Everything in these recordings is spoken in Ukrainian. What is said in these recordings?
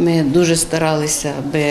Ми дуже старалися, аби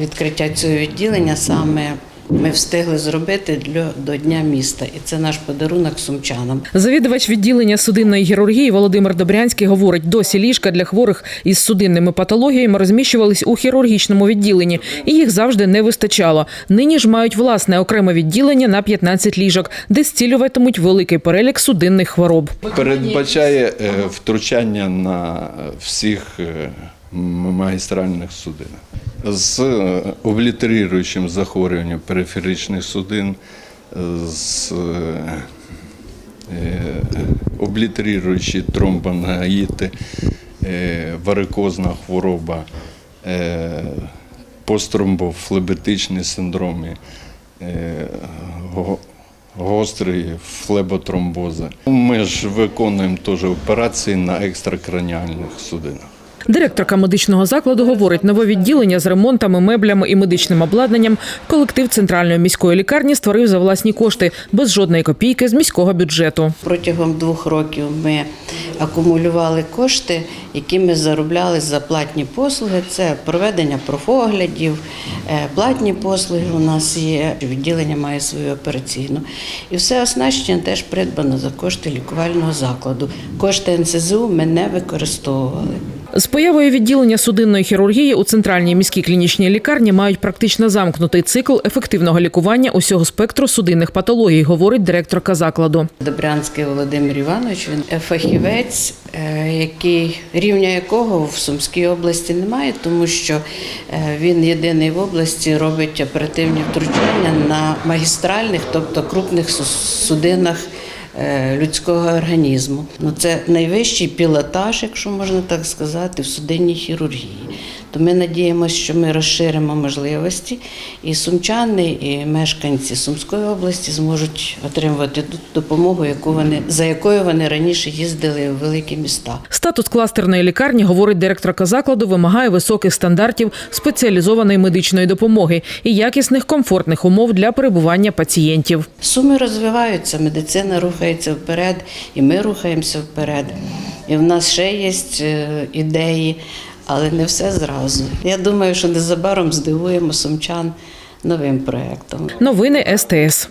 відкриття цього відділення саме ми встигли зробити для, до Дня міста. І це наш подарунок сумчанам. Завідувач відділення судинної хірургії Володимир Добрянський говорить, досі ліжка для хворих із судинними патологіями розміщувались у хірургічному відділенні, і їх завжди не вистачало. Нині ж мають власне окреме відділення на 15 ліжок, де зцілюватимуть великий перелік судинних хвороб. передбачає е, втручання на всіх е, магістральних судинах. З е, облітеруючим захворюванням периферичних судин, е, з е, облітеруючі тромбоангіти, е, варикозна хвороба, посттромбофлебетичні синдроми, го- гострі флеботромбози. Ми ж виконуємо теж операції на екстракраніальних судинах. Директорка медичного закладу говорить, нове відділення з ремонтами, меблями і медичним обладнанням колектив центральної міської лікарні створив за власні кошти без жодної копійки з міського бюджету. Протягом двох років ми акумулювали кошти, які ми заробляли за платні послуги. Це проведення профоглядів, е, платні послуги у нас є. Відділення має свою операційну. І все оснащення теж придбано за кошти лікувального закладу. Кошти НСЗУ ми не використовували. З появою відділення судинної хірургії у центральній міській клінічній лікарні мають практично замкнутий цикл ефективного лікування усього спектру судинних патологій, говорить директорка закладу. Добрянський Володимир Іванович, він фахівець, е, який рівня якого в Сумській області немає, тому що е, він єдиний в області робить оперативні втручання на магістральних, тобто крупних судинах людського організму. Ну, це найвищий пілотаж, якщо можна так сказати, в судинній хірургії. То ми надіємося, що ми розширимо можливості, і сумчани, і мешканці Сумської області зможуть отримувати ту допомогу, яку вони за якою вони раніше їздили в великі міста. Статус кластерної лікарні, говорить директорка закладу, вимагає високих стандартів спеціалізованої медичної допомоги і якісних комфортних умов для перебування пацієнтів. Суми розвиваються, медицина рухається вперед, і ми рухаємося вперед. І в нас ще є е, ідеї, але не все зразу. Я думаю, що незабаром здивуємо сумчан новим проектом. Новини СТС.